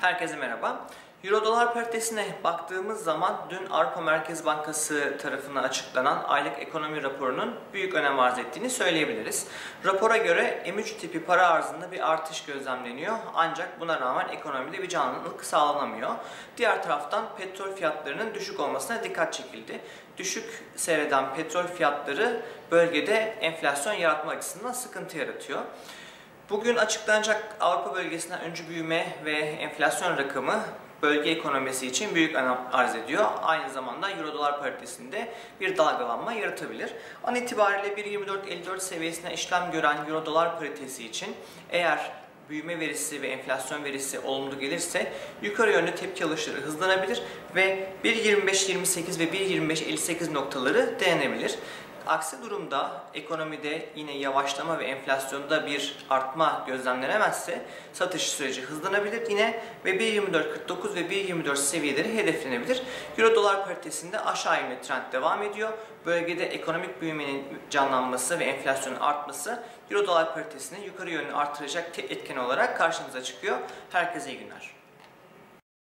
Herkese merhaba. Euro dolar paritesine baktığımız zaman dün Avrupa Merkez Bankası tarafından açıklanan aylık ekonomi raporunun büyük önem arz ettiğini söyleyebiliriz. Rapora göre M3 tipi para arzında bir artış gözlemleniyor ancak buna rağmen ekonomide bir canlılık sağlanamıyor. Diğer taraftan petrol fiyatlarının düşük olmasına dikkat çekildi. Düşük seyreden petrol fiyatları bölgede enflasyon yaratma açısından sıkıntı yaratıyor. Bugün açıklanacak Avrupa bölgesinden öncü büyüme ve enflasyon rakamı bölge ekonomisi için büyük önem arz ediyor. Aynı zamanda Euro dolar paritesinde bir dalgalanma yaratabilir. An itibariyle 1.24.54 seviyesine işlem gören Euro dolar paritesi için eğer büyüme verisi ve enflasyon verisi olumlu gelirse yukarı yönlü tepki alışları hızlanabilir ve 1.25-28 ve 1.25-58 noktaları denenebilir. Aksi durumda ekonomide yine yavaşlama ve enflasyonda bir artma gözlemlenemezse satış süreci hızlanabilir yine ve 1.24.49 ve 1.24 seviyeleri hedeflenebilir. Euro dolar paritesinde aşağı yönlü trend devam ediyor. Bölgede ekonomik büyümenin canlanması ve enflasyonun artması Euro dolar paritesini yukarı yönlü artıracak etken olarak karşımıza çıkıyor. Herkese iyi günler.